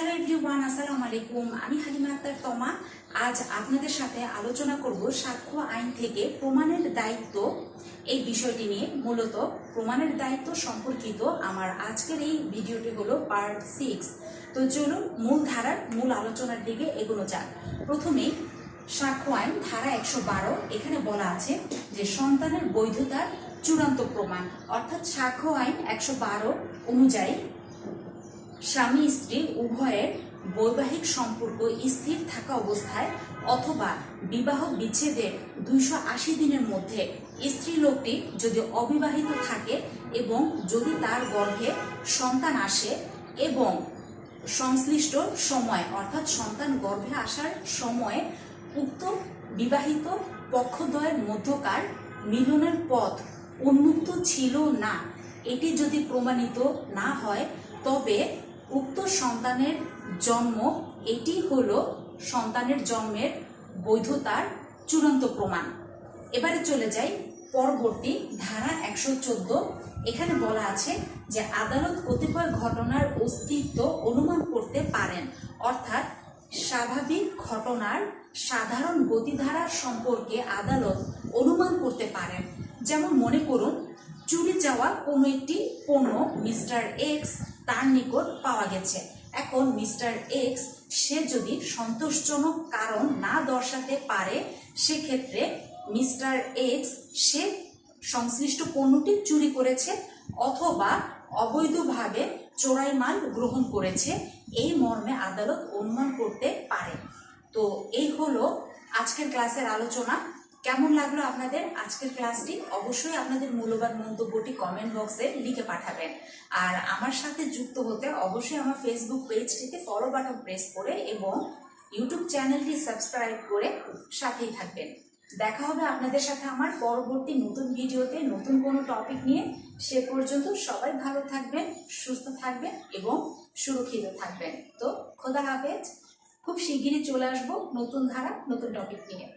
Hello everyone, আসসালামু আলাইকুম। আমি হালিমা আক্তার তমা। আজ আপনাদের সাথে আলোচনা করব সাক্ষ্য আইন থেকে প্রমাণের দায়িত্ব। এই বিষয়টি নিয়ে মূলত প্রমাণের দায়িত্ব সম্পর্কিত আমার আজকের এই ভিডিওটি হলো পার্ট সিক্স তো চলুন মূল ধারার মূল আলোচনার দিকে এগোনো যাক। প্রথমেই সাক্ষ্য আইন ধারা একশো বারো, এখানে বলা আছে যে সন্তানের বৈধতার চূড়ান্ত প্রমাণ। অর্থাৎ সাক্ষ্য আইন একশো বারো অনুযায়ী স্বামী, স্ত্রী, উভয়ের বৈবাহিক সম্পর্ক স্থির থাকা অবস্থায় অথবা বিবাহ বিচ্ছেদের দুইশো আশি দিনের মধ্যে স্ত্রী লোকটি যদি অবিবাহিত থাকে এবং যদি তার গর্ভে সন্তান আসে এবং সংশ্লিষ্ট সময়, অর্থাৎ সন্তান গর্ভে আসার সময়ে উক্ত বিবাহিত পক্ষদ্বয়ের মধ্যকার মিলনের পথ উন্মুক্ত ছিল না, এটি যদি প্রমাণিত না হয়, তবে উক্ত সন্তানের জন্ম, এটি হলো সন্তানের জন্মের বৈধতার চূড়ান্ত প্রমাণ। এবারে চলে যাই পরবর্তী ধারা একশো চোদ্দ। এখানে বলা আছে যে আদালত কতিপয় ঘটনার অস্তিত্ব অনুমান করতে পারেন। অর্থাৎ স্বাভাবিক ঘটনার সাধারণ গতিধারা সম্পর্কে আদালত অনুমান করতে পারেন। যেমন মনে করুন, চুরি যাওয়া কোনো একটি পণ্য মিস্টার এক্স তার নিকট পাওয়া গেছে। এখন মিস্টার এক্স সে যদি সন্তোষজনক কারণ না দর্শাতে পারে, সেক্ষেত্রে মিস্টার এক্স সে সংশ্লিষ্ট পণ্যটি চুরি করেছে অথবা অবৈধভাবে চোরাই মাল গ্রহণ করেছে, এই মর্মে আদালত অনুমান করতে পারে। তো এই হলো আজকের ক্লাসের আলোচনা। কেমন লাগল আপনাদের আজকের ক্লাসটি? অবশ্যই আপনাদের মূল্যবান মন্তব্যটি কমেন্ট বক্সে লিখে পাঠাবেন। আর আমার সাথে যুক্ত হতে অবশ্যই আমার ফেসবুক পেজটিতে ফলো বাটন প্রেস করে এবং ইউটিউব চ্যানেলটি সাবস্ক্রাইব করে সাথেই থাকবেন। দেখা হবে আপনাদের সাথে আমার পরবর্তী নতুন ভিডিওতে, নতুন কোনো টপিক নিয়ে। সে পর্যন্ত সবাই ভালো থাকবেন, সুস্থ থাকবেন এবং সুরক্ষিত থাকবেন। তো খোদা হাফেজ। খুব শিগগিরই চলে আসব নতুন ধারা, নতুন টপিক নিয়ে।